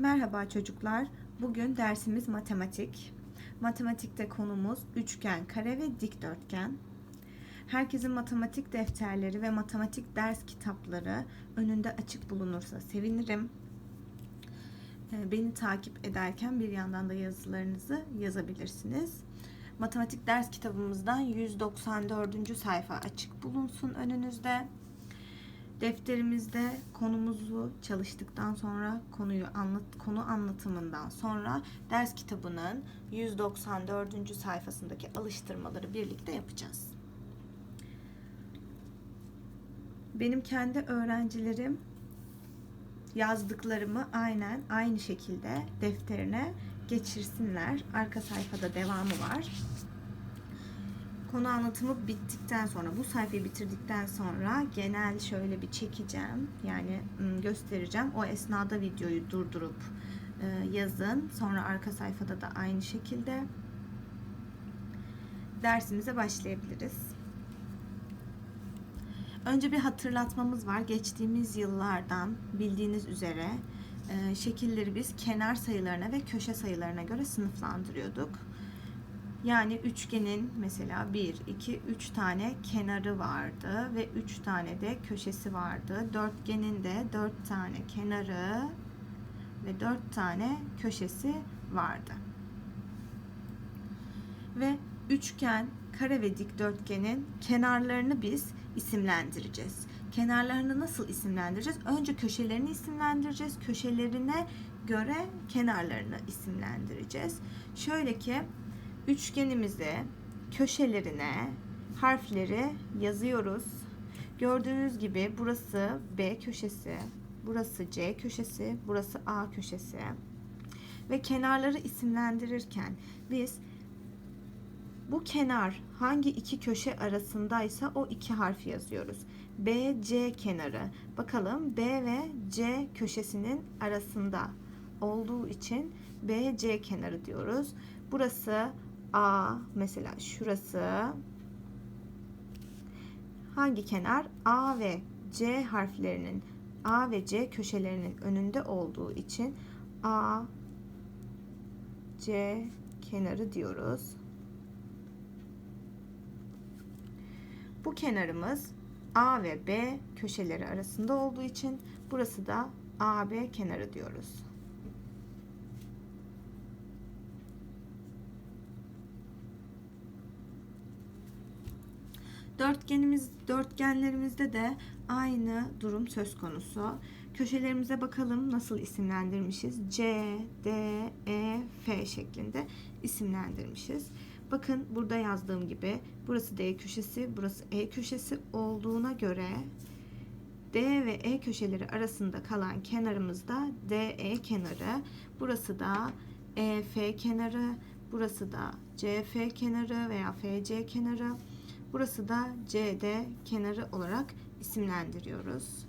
Merhaba çocuklar. Bugün dersimiz matematik. Matematikte konumuz üçgen, kare ve dikdörtgen. Herkesin matematik defterleri ve matematik ders kitapları önünde açık bulunursa sevinirim. Ee, Beni takip ederken bir yandan da yazılarınızı yazabilirsiniz. Matematik ders kitabımızdan 194. sayfa açık bulunsun önünüzde. Defterimizde konumuzu çalıştıktan sonra konuyu anlat konu anlatımından sonra ders kitabının 194. sayfasındaki alıştırmaları birlikte yapacağız. Benim kendi öğrencilerim yazdıklarımı aynen aynı şekilde defterine geçirsinler. Arka sayfada devamı var konu anlatımı bittikten sonra bu sayfayı bitirdikten sonra genel şöyle bir çekeceğim yani göstereceğim o esnada videoyu durdurup e, yazın sonra arka sayfada da aynı şekilde dersimize başlayabiliriz. Önce bir hatırlatmamız var. Geçtiğimiz yıllardan bildiğiniz üzere e, şekilleri biz kenar sayılarına ve köşe sayılarına göre sınıflandırıyorduk. Yani üçgenin mesela 1, 2, 3 tane kenarı vardı ve 3 tane de köşesi vardı. Dörtgenin de 4 tane kenarı ve 4 tane köşesi vardı. Ve üçgen, kare ve dikdörtgenin kenarlarını biz isimlendireceğiz. Kenarlarını nasıl isimlendireceğiz? Önce köşelerini isimlendireceğiz. Köşelerine göre kenarlarını isimlendireceğiz. Şöyle ki üçgenimize köşelerine harfleri yazıyoruz. Gördüğünüz gibi burası B köşesi, burası C köşesi, burası A köşesi. Ve kenarları isimlendirirken biz bu kenar hangi iki köşe arasındaysa o iki harf yazıyoruz. B, C kenarı. Bakalım B ve C köşesinin arasında olduğu için B, C kenarı diyoruz. Burası A mesela şurası hangi kenar? A ve C harflerinin A ve C köşelerinin önünde olduğu için A C kenarı diyoruz. Bu kenarımız A ve B köşeleri arasında olduğu için burası da AB kenarı diyoruz. Dörtgenimiz, dörtgenlerimizde de aynı durum söz konusu. Köşelerimize bakalım nasıl isimlendirmişiz. C, D, E, F şeklinde isimlendirmişiz. Bakın burada yazdığım gibi burası D köşesi, burası E köşesi olduğuna göre D ve E köşeleri arasında kalan kenarımız da DE kenarı. Burası da EF kenarı, burası da CF kenarı veya FC kenarı. Burası da CD kenarı olarak isimlendiriyoruz.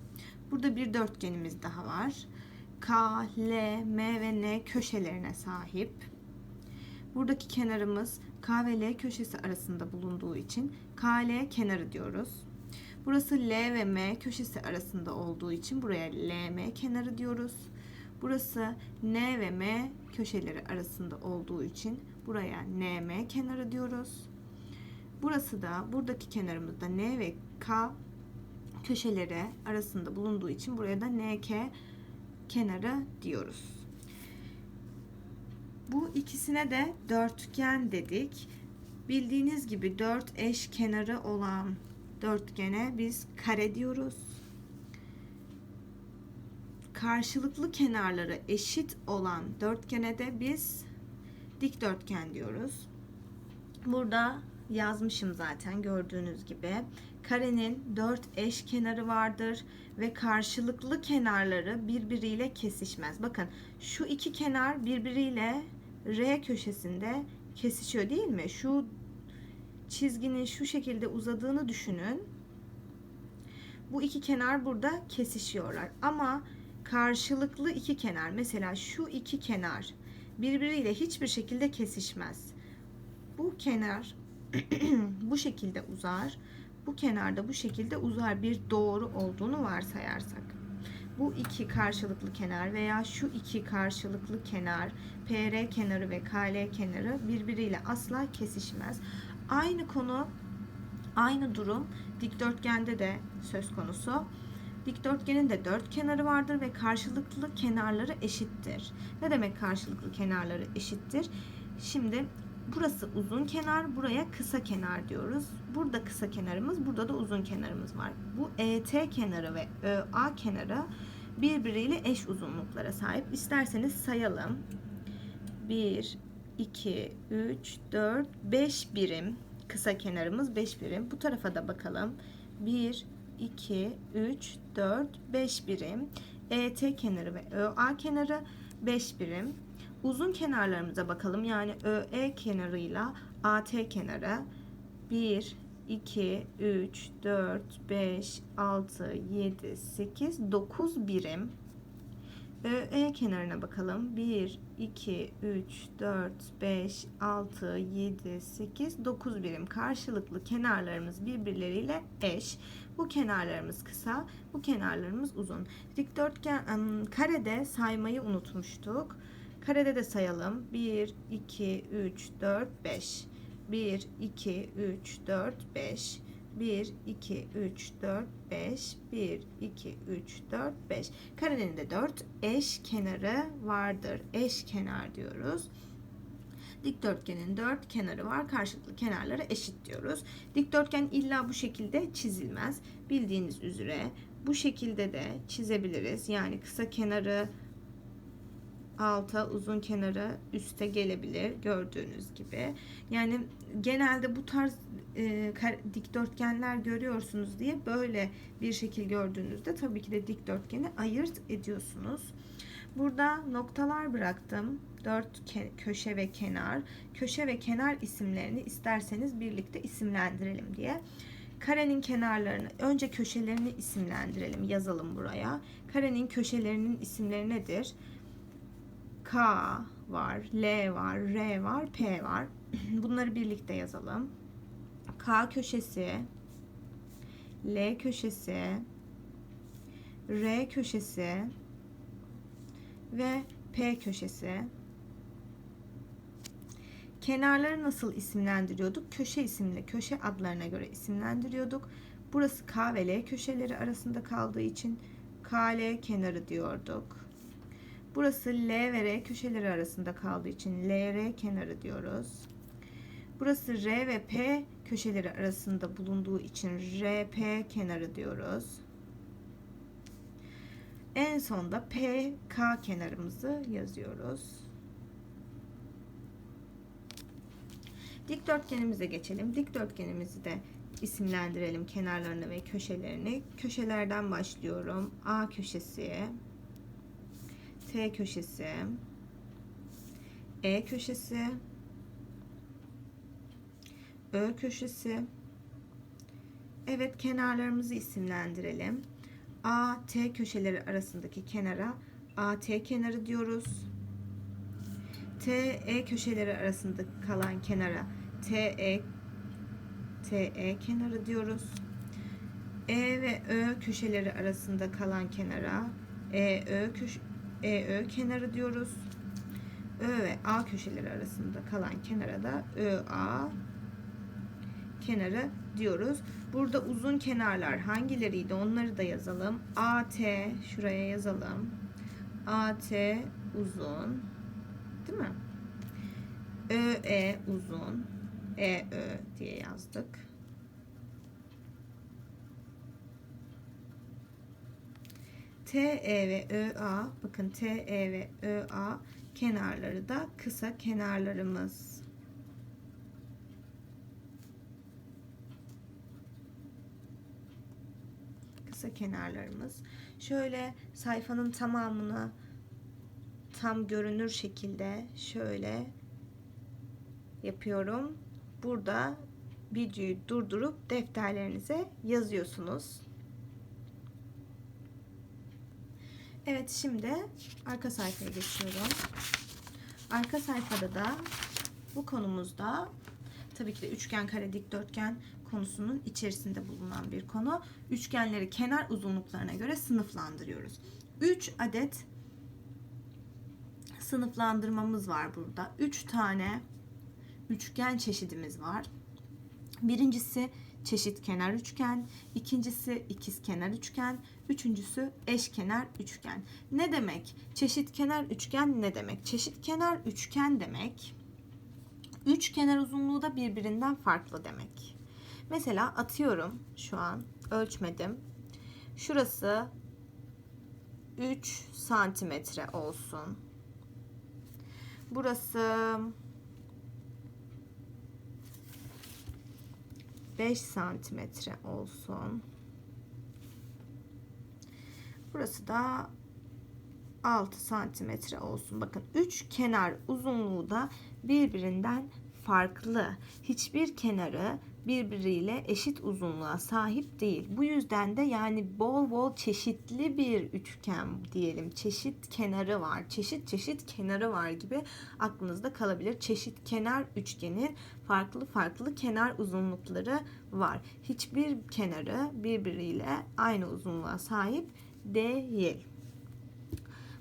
Burada bir dörtgenimiz daha var. K, L, M ve N köşelerine sahip. Buradaki kenarımız K ve L köşesi arasında bulunduğu için KL kenarı diyoruz. Burası L ve M köşesi arasında olduğu için buraya LM kenarı diyoruz. Burası N ve M köşeleri arasında olduğu için buraya NM kenarı diyoruz. Burası da buradaki kenarımızda N ve K köşeleri arasında bulunduğu için buraya da NK kenarı diyoruz. Bu ikisine de dörtgen dedik. Bildiğiniz gibi dört eş kenarı olan dörtgene biz kare diyoruz. Karşılıklı kenarları eşit olan dörtgene de biz dikdörtgen diyoruz. Burada yazmışım zaten gördüğünüz gibi. Karenin dört eş kenarı vardır ve karşılıklı kenarları birbiriyle kesişmez. Bakın şu iki kenar birbiriyle R köşesinde kesişiyor değil mi? Şu çizginin şu şekilde uzadığını düşünün. Bu iki kenar burada kesişiyorlar. Ama karşılıklı iki kenar mesela şu iki kenar birbiriyle hiçbir şekilde kesişmez. Bu kenar bu şekilde uzar. Bu kenarda bu şekilde uzar bir doğru olduğunu varsayarsak. bu iki karşılıklı kenar veya şu iki karşılıklı kenar PR kenarı ve KL kenarı birbiriyle asla kesişmez. Aynı konu, aynı durum dikdörtgende de söz konusu. Dikdörtgenin de dört kenarı vardır ve karşılıklı kenarları eşittir. Ne demek karşılıklı kenarları eşittir? Şimdi burası uzun kenar, buraya kısa kenar diyoruz. Burada kısa kenarımız, burada da uzun kenarımız var. Bu ET kenarı ve ÖA kenarı birbiriyle eş uzunluklara sahip. İsterseniz sayalım. 1, 2, 3, 4, 5 birim. Kısa kenarımız 5 birim. Bu tarafa da bakalım. 1, 2, 3, 4, 5 birim. ET kenarı ve ÖA kenarı 5 birim. Uzun kenarlarımıza bakalım. Yani ÖE kenarıyla AT kenarı 1, 2, 3, 4, 5, 6, 7, 8, 9 birim. ÖE kenarına bakalım. 1, 2, 3, 4, 5, 6, 7, 8, 9 birim. Karşılıklı kenarlarımız birbirleriyle eş. Bu kenarlarımız kısa, bu kenarlarımız uzun. Dikdörtgen, ım, karede saymayı unutmuştuk. Karede de sayalım. 1, 2, 3, 4, 5. 1, 2, 3, 4, 5. 1, 2, 3, 4, 5. 1, 2, 3, 4, 5. Karenin de 4 eş kenarı vardır. Eş kenar diyoruz. Dikdörtgenin 4 kenarı var. Karşılıklı kenarları eşit diyoruz. Dikdörtgen illa bu şekilde çizilmez. Bildiğiniz üzere bu şekilde de çizebiliriz. Yani kısa kenarı alta uzun kenarı üste gelebilir gördüğünüz gibi. Yani genelde bu tarz e, dikdörtgenler görüyorsunuz diye böyle bir şekil gördüğünüzde tabii ki de dikdörtgeni ayırt ediyorsunuz. Burada noktalar bıraktım. Dört köşe ve kenar. Köşe ve kenar isimlerini isterseniz birlikte isimlendirelim diye. Karenin kenarlarını, önce köşelerini isimlendirelim, yazalım buraya. Karenin köşelerinin isimleri nedir? K var, L var, R var, P var. Bunları birlikte yazalım. K köşesi, L köşesi, R köşesi ve P köşesi. Kenarları nasıl isimlendiriyorduk? Köşe isimli, köşe adlarına göre isimlendiriyorduk. Burası K ve L köşeleri arasında kaldığı için KL kenarı diyorduk. Burası L ve R köşeleri arasında kaldığı için LR kenarı diyoruz. Burası R ve P köşeleri arasında bulunduğu için RP kenarı diyoruz. En sonda PK kenarımızı yazıyoruz. Dikdörtgenimize geçelim. Dikdörtgenimizi de isimlendirelim kenarlarını ve köşelerini. Köşelerden başlıyorum. A köşesi, T köşesi, E köşesi, Ö köşesi. Evet kenarlarımızı isimlendirelim. A, T köşeleri arasındaki kenara AT kenarı diyoruz. T, E köşeleri arasında kalan kenara TE TE kenarı diyoruz. E ve Ö köşeleri arasında kalan kenara EÖ köşe EÖ kenarı diyoruz. Ö ve A köşeleri arasında kalan kenara da ÖA kenarı diyoruz. Burada uzun kenarlar hangileriydi onları da yazalım. AT şuraya yazalım. AT uzun. Değil mi? ÖE uzun. EÖ diye yazdık. TE ve ÖA bakın TE ve ÖA kenarları da kısa kenarlarımız. Kısa kenarlarımız. Şöyle sayfanın tamamını tam görünür şekilde şöyle yapıyorum. Burada videoyu durdurup defterlerinize yazıyorsunuz. Evet şimdi arka sayfaya geçiyorum. Arka sayfada da bu konumuzda tabii ki de üçgen, kare, dikdörtgen konusunun içerisinde bulunan bir konu. Üçgenleri kenar uzunluklarına göre sınıflandırıyoruz. 3 adet sınıflandırmamız var burada. 3 tane üçgen çeşidimiz var. Birincisi çeşitkenar üçgen, ikincisi ikizkenar üçgen, üçüncüsü eşkenar üçgen. Ne demek? Çeşitkenar üçgen ne demek? Çeşitkenar üçgen demek üç kenar uzunluğu da birbirinden farklı demek. Mesela atıyorum şu an ölçmedim. Şurası 3 santimetre olsun. Burası 5 santimetre olsun. Burası da 6 santimetre olsun. Bakın 3 kenar uzunluğu da birbirinden farklı. Hiçbir kenarı birbiriyle eşit uzunluğa sahip değil. Bu yüzden de yani bol bol çeşitli bir üçgen diyelim. Çeşit kenarı var. Çeşit çeşit kenarı var gibi aklınızda kalabilir. Çeşit kenar üçgenin farklı farklı kenar uzunlukları var. Hiçbir kenarı birbiriyle aynı uzunluğa sahip değil.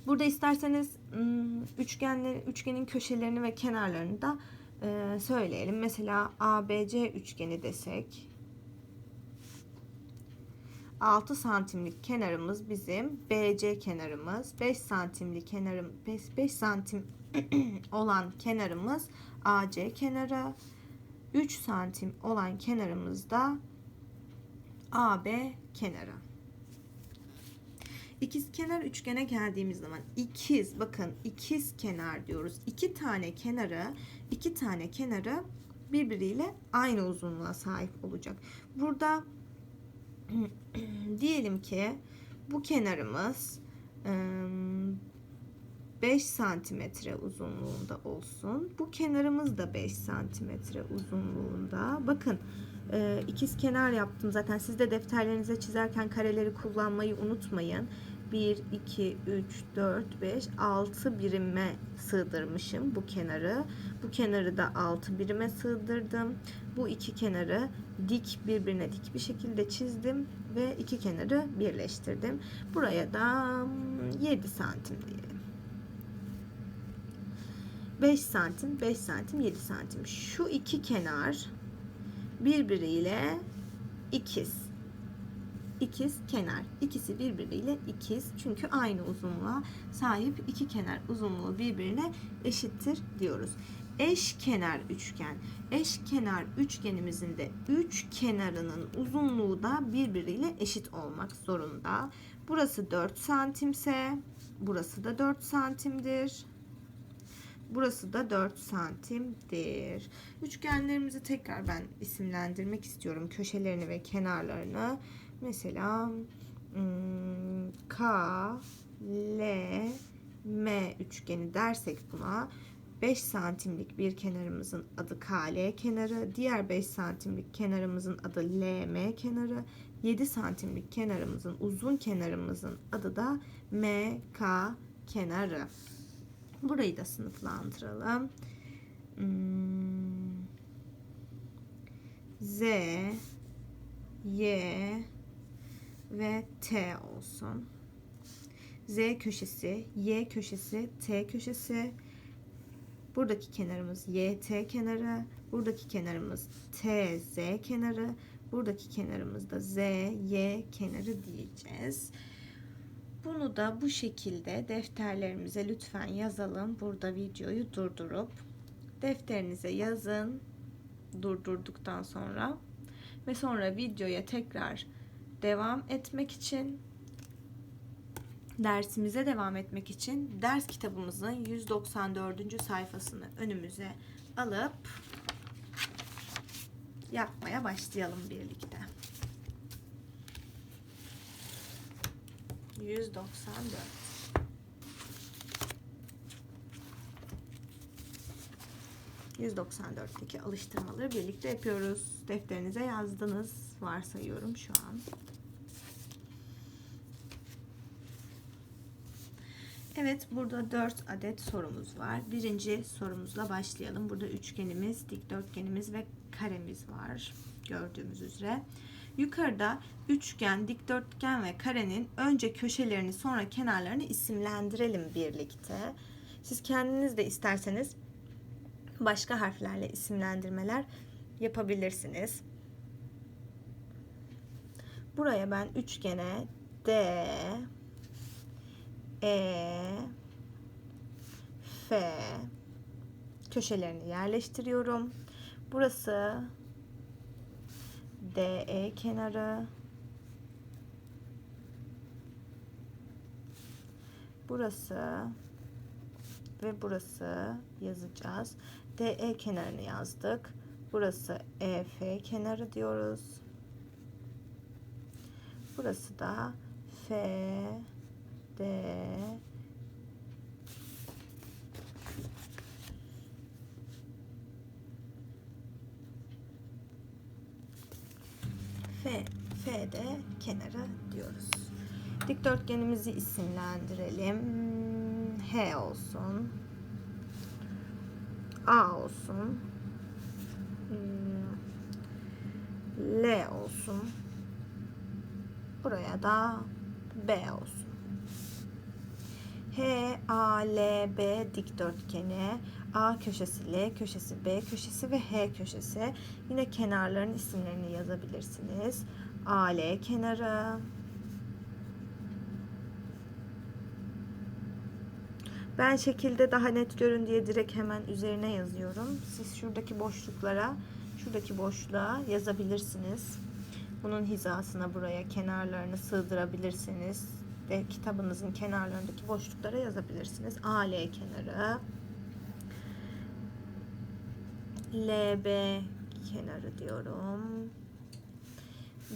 Burada isterseniz üçgenler, üçgenin köşelerini ve kenarlarını da e, söyleyelim. Mesela ABC üçgeni desek 6 santimlik kenarımız bizim BC kenarımız 5 santimlik kenarım 5, 5 santim olan kenarımız AC kenarı 3 santim olan kenarımız da AB kenarı. İkiz kenar üçgene geldiğimiz zaman ikiz bakın ikiz kenar diyoruz. İki tane kenarı iki tane kenarı birbiriyle aynı uzunluğa sahip olacak. Burada diyelim ki bu kenarımız 5 santimetre uzunluğunda olsun. Bu kenarımız da 5 santimetre uzunluğunda. Bakın ikiz kenar yaptım zaten. Siz de defterlerinize çizerken kareleri kullanmayı unutmayın. 1, 2, 3, 4, 5, 6 birime sığdırmışım bu kenarı. Bu kenarı da 6 birime sığdırdım. Bu iki kenarı dik birbirine dik bir şekilde çizdim ve iki kenarı birleştirdim. Buraya da 7 santim diyelim. 5 santim, 5 santim, 7 santim. Şu iki kenar birbiriyle ikiz ikiz kenar. İkisi birbiriyle ikiz. Çünkü aynı uzunluğa sahip iki kenar uzunluğu birbirine eşittir diyoruz. Eş kenar üçgen. Eş kenar üçgenimizin de üç kenarının uzunluğu da birbiriyle eşit olmak zorunda. Burası 4 santimse burası da 4 santimdir. Burası da 4 santimdir. Üçgenlerimizi tekrar ben isimlendirmek istiyorum. Köşelerini ve kenarlarını. Mesela K, L, M üçgeni dersek buna 5 santimlik bir kenarımızın adı KL kenarı, diğer 5 santimlik kenarımızın adı LM kenarı, 7 santimlik kenarımızın uzun kenarımızın adı da MK kenarı. Burayı da sınıflandıralım. Z, Y, ve T olsun. Z köşesi, Y köşesi, T köşesi. Buradaki kenarımız YT kenarı. Buradaki kenarımız TZ kenarı. Buradaki kenarımız da ZY kenarı diyeceğiz. Bunu da bu şekilde defterlerimize lütfen yazalım. Burada videoyu durdurup defterinize yazın durdurduktan sonra ve sonra videoya tekrar devam etmek için dersimize devam etmek için ders kitabımızın 194. sayfasını önümüze alıp yapmaya başlayalım birlikte. 194 194'teki alıştırmaları birlikte yapıyoruz. Defterinize yazdınız varsayıyorum şu an. Evet burada 4 adet sorumuz var. Birinci sorumuzla başlayalım. Burada üçgenimiz, dikdörtgenimiz ve karemiz var. Gördüğümüz üzere. Yukarıda üçgen, dikdörtgen ve karenin önce köşelerini sonra kenarlarını isimlendirelim birlikte. Siz kendiniz de isterseniz başka harflerle isimlendirmeler yapabilirsiniz. Buraya ben üçgene D, E, F köşelerini yerleştiriyorum. Burası DE kenarı. Burası ve burası yazacağız. DE kenarını yazdık. Burası EF kenarı diyoruz. Burası da F D F, F de kenarı diyoruz. Dikdörtgenimizi isimlendirelim. H olsun. A olsun. Hmm, L olsun. Buraya da B olsun. H, A, L, B dikdörtgeni. A köşesi, L köşesi, B köşesi ve H köşesi. Yine kenarların isimlerini yazabilirsiniz. A, L kenarı. Ben şekilde daha net görün diye direkt hemen üzerine yazıyorum. Siz şuradaki boşluklara, şuradaki boşluğa yazabilirsiniz. Bunun hizasına buraya kenarlarını sığdırabilirsiniz. Ve kitabınızın kenarlarındaki boşluklara yazabilirsiniz. AL kenarı. LB kenarı diyorum.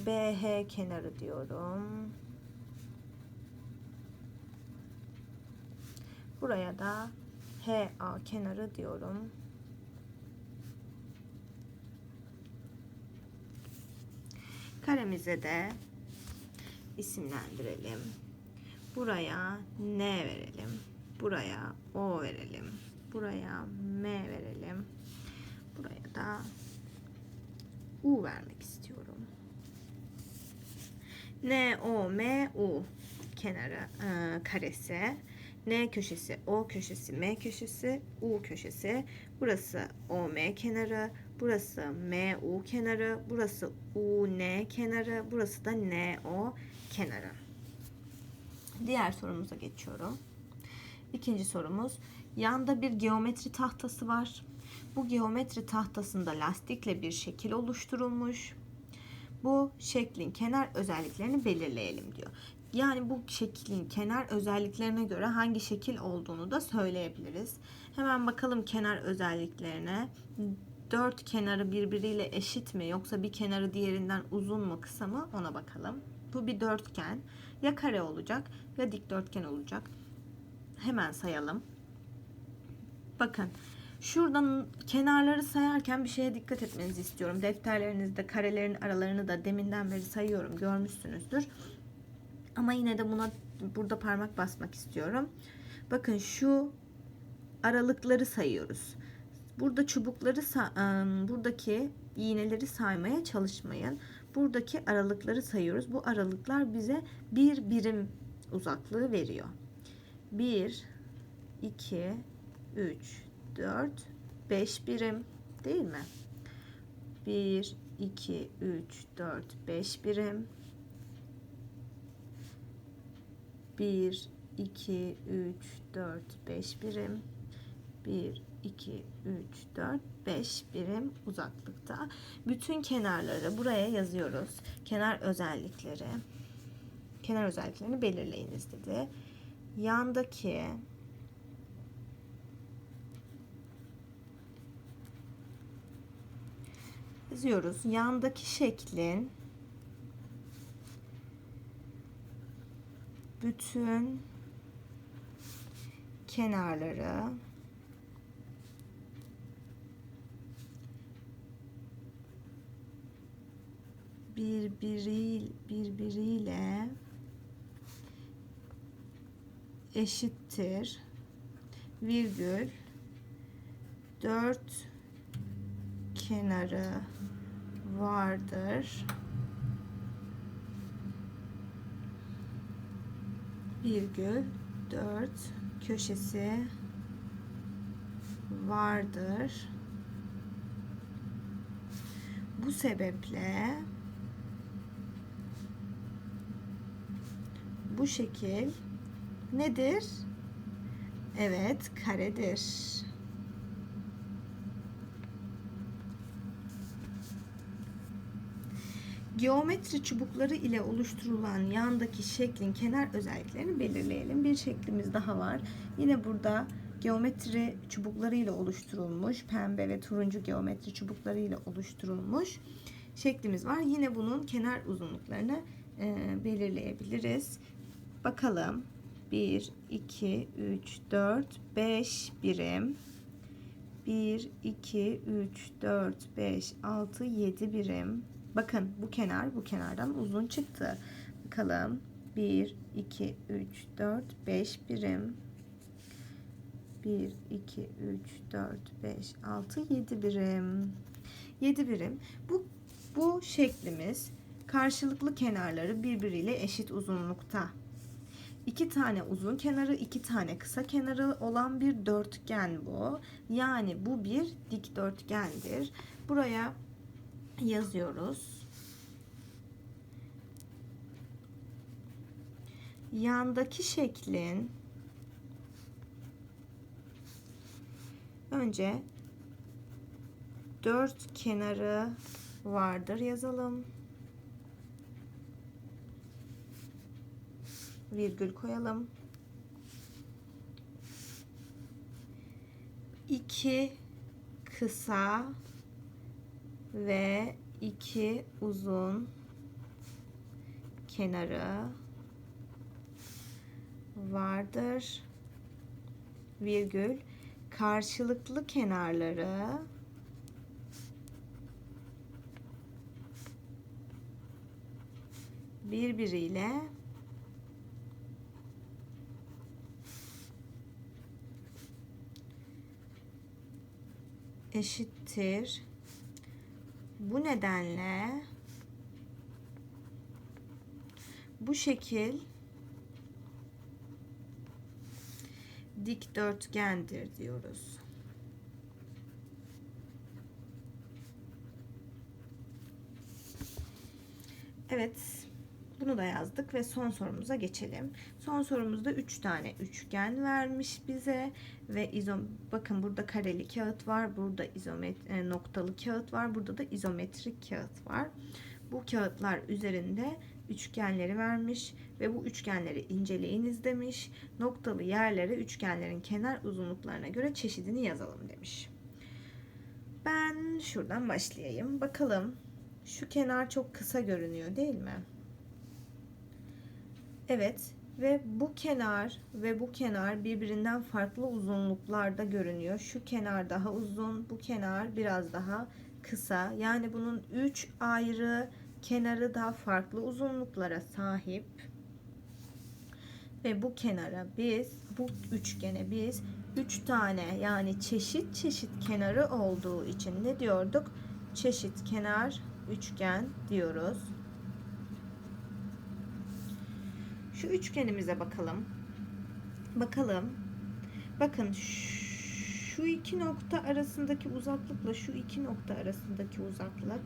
BH kenarı diyorum. Buraya da HA kenarı diyorum. Karemize de isimlendirelim. Buraya N verelim. Buraya O verelim. Buraya M verelim. Buraya da U vermek istiyorum. N, O, M, U kenarı e, karesi. N köşesi, O köşesi, M köşesi, U köşesi. Burası OM kenarı, burası MU kenarı, burası UN kenarı, burası da NO kenarı. Diğer sorumuza geçiyorum. İkinci sorumuz. Yanda bir geometri tahtası var. Bu geometri tahtasında lastikle bir şekil oluşturulmuş. Bu şeklin kenar özelliklerini belirleyelim diyor. Yani bu şeklin kenar özelliklerine göre hangi şekil olduğunu da söyleyebiliriz. Hemen bakalım kenar özelliklerine. Dört kenarı birbiriyle eşit mi yoksa bir kenarı diğerinden uzun mu kısa mı ona bakalım. Bu bir dörtgen. Ya kare olacak ya dikdörtgen olacak. Hemen sayalım. Bakın şuradan kenarları sayarken bir şeye dikkat etmenizi istiyorum. Defterlerinizde karelerin aralarını da deminden beri sayıyorum görmüşsünüzdür. Ama yine de buna burada parmak basmak istiyorum. Bakın şu aralıkları sayıyoruz. Burada çubukları buradaki iğneleri saymaya çalışmayın. Buradaki aralıkları sayıyoruz. Bu aralıklar bize bir birim uzaklığı veriyor. 1 2 3 4 5 birim değil mi? 1 2 3 4 5 birim 1, 2, 3, 4, 5 birim. 1, 2, 3, 4, 5 birim uzaklıkta. Bütün kenarları buraya yazıyoruz. Kenar özellikleri. Kenar özelliklerini belirleyiniz dedi. Yandaki yazıyoruz. Yandaki şeklin bütün kenarları birbiri, birbiriyle eşittir. Virgül dört kenarı vardır. Virgül dört köşesi vardır. Bu sebeple bu şekil nedir? Evet, karedir. Geometri çubukları ile oluşturulan yandaki şeklin kenar özelliklerini belirleyelim. Bir şeklimiz daha var. Yine burada geometri çubukları ile oluşturulmuş, pembe ve turuncu geometri çubukları ile oluşturulmuş şeklimiz var. Yine bunun kenar uzunluklarını belirleyebiliriz. Bakalım. 1, 2, 3, 4, 5 birim. 1, 2, 3, 4, 5, 6, 7 birim. Bakın bu kenar bu kenardan uzun çıktı. Bakalım. 1, 2, 3, 4, 5 birim. 1, 2, 3, 4, 5, 6, 7 birim. 7 birim. Bu, bu şeklimiz karşılıklı kenarları birbiriyle eşit uzunlukta. İki tane uzun kenarı, iki tane kısa kenarı olan bir dörtgen bu. Yani bu bir dikdörtgendir. Buraya yazıyoruz. Yandaki şeklin önce dört kenarı vardır yazalım. Virgül koyalım. İki kısa ve iki uzun kenarı vardır. Virgül karşılıklı kenarları birbiriyle eşittir. Bu nedenle bu şekil dikdörtgendir diyoruz. Evet, bunu da yazdık ve son sorumuza geçelim. Son sorumuzda 3 tane üçgen vermiş bize ve izom bakın burada kareli kağıt var, burada izomet e, noktalı kağıt var, burada da izometrik kağıt var. Bu kağıtlar üzerinde üçgenleri vermiş ve bu üçgenleri inceleyiniz demiş. Noktalı yerlere üçgenlerin kenar uzunluklarına göre çeşidini yazalım demiş. Ben şuradan başlayayım. Bakalım şu kenar çok kısa görünüyor değil mi? Evet ve bu kenar ve bu kenar birbirinden farklı uzunluklarda görünüyor. Şu kenar daha uzun, bu kenar biraz daha kısa. Yani bunun 3 ayrı kenarı daha farklı uzunluklara sahip. Ve bu kenara biz, bu üçgene biz 3 tane yani çeşit çeşit kenarı olduğu için ne diyorduk? Çeşit kenar üçgen diyoruz. Şu üçgenimize bakalım. Bakalım. Bakın şu iki nokta arasındaki uzaklıkla şu iki nokta arasındaki uzaklık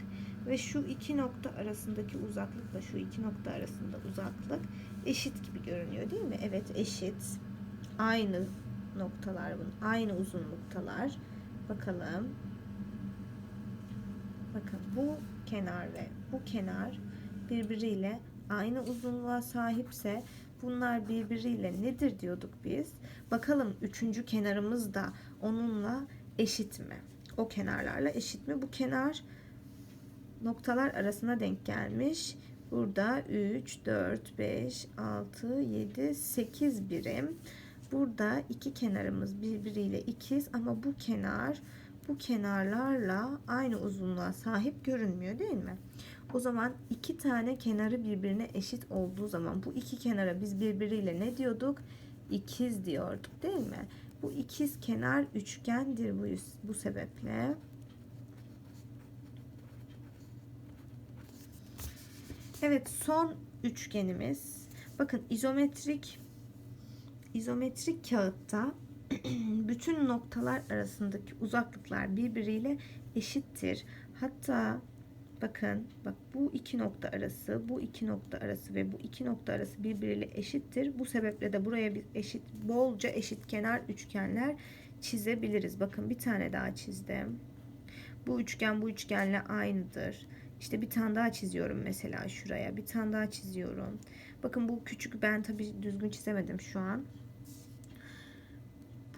ve şu iki nokta arasındaki uzaklıkla şu iki nokta arasında uzaklık eşit gibi görünüyor değil mi? Evet eşit. Aynı noktalar bunun. Aynı uzunluktalar. Bakalım. Bakın bu kenar ve bu kenar birbiriyle aynı uzunluğa sahipse bunlar birbiriyle nedir diyorduk biz? Bakalım üçüncü kenarımız da onunla eşit mi? O kenarlarla eşit mi? Bu kenar noktalar arasına denk gelmiş. Burada 3, 4, 5, 6, 7, 8 birim. Burada iki kenarımız birbiriyle ikiz ama bu kenar bu kenarlarla aynı uzunluğa sahip görünmüyor değil mi? O zaman iki tane kenarı birbirine eşit olduğu zaman bu iki kenara biz birbiriyle ne diyorduk? İkiz diyorduk değil mi? Bu ikiz kenar üçgendir bu, bu sebeple. Evet son üçgenimiz. Bakın izometrik izometrik kağıtta bütün noktalar arasındaki uzaklıklar birbiriyle eşittir. Hatta bakın bak bu iki nokta arası, bu iki nokta arası ve bu iki nokta arası birbiriyle eşittir. Bu sebeple de buraya bir eşit bolca eşit kenar üçgenler çizebiliriz. Bakın bir tane daha çizdim. Bu üçgen bu üçgenle aynıdır. İşte bir tane daha çiziyorum mesela şuraya. Bir tane daha çiziyorum. Bakın bu küçük ben tabi düzgün çizemedim şu an.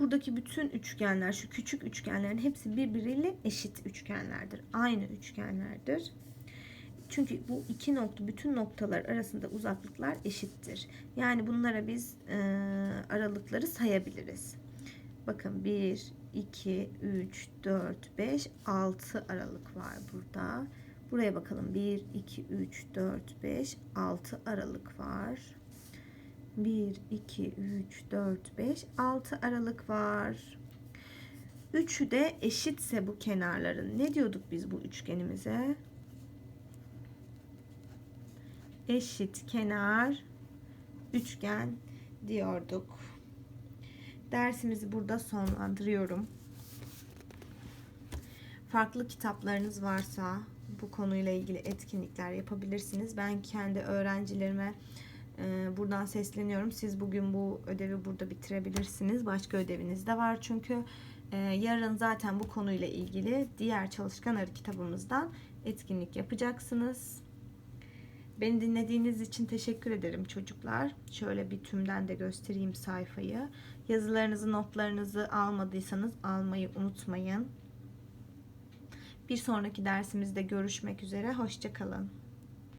Buradaki bütün üçgenler, şu küçük üçgenlerin hepsi birbiriyle eşit üçgenlerdir. Aynı üçgenlerdir. Çünkü bu iki nokta, bütün noktalar arasında uzaklıklar eşittir. Yani bunlara biz e, aralıkları sayabiliriz. Bakın 1, 2, 3, 4, 5, 6 aralık var burada. Buraya bakalım. 1, 2, 3, 4, 5, 6 aralık var. 1, 2, 3, 4, 5, 6 aralık var. Üçü de eşitse bu kenarların ne diyorduk biz bu üçgenimize? Eşit kenar üçgen diyorduk. Dersimizi burada sonlandırıyorum. Farklı kitaplarınız varsa bu konuyla ilgili etkinlikler yapabilirsiniz. Ben kendi öğrencilerime buradan sesleniyorum. Siz bugün bu ödevi burada bitirebilirsiniz. Başka ödeviniz de var çünkü e, yarın zaten bu konuyla ilgili diğer çalışkan arı kitabımızdan etkinlik yapacaksınız. Beni dinlediğiniz için teşekkür ederim çocuklar. Şöyle bir tümden de göstereyim sayfayı. Yazılarınızı, notlarınızı almadıysanız almayı unutmayın. Bir sonraki dersimizde görüşmek üzere. Hoşçakalın.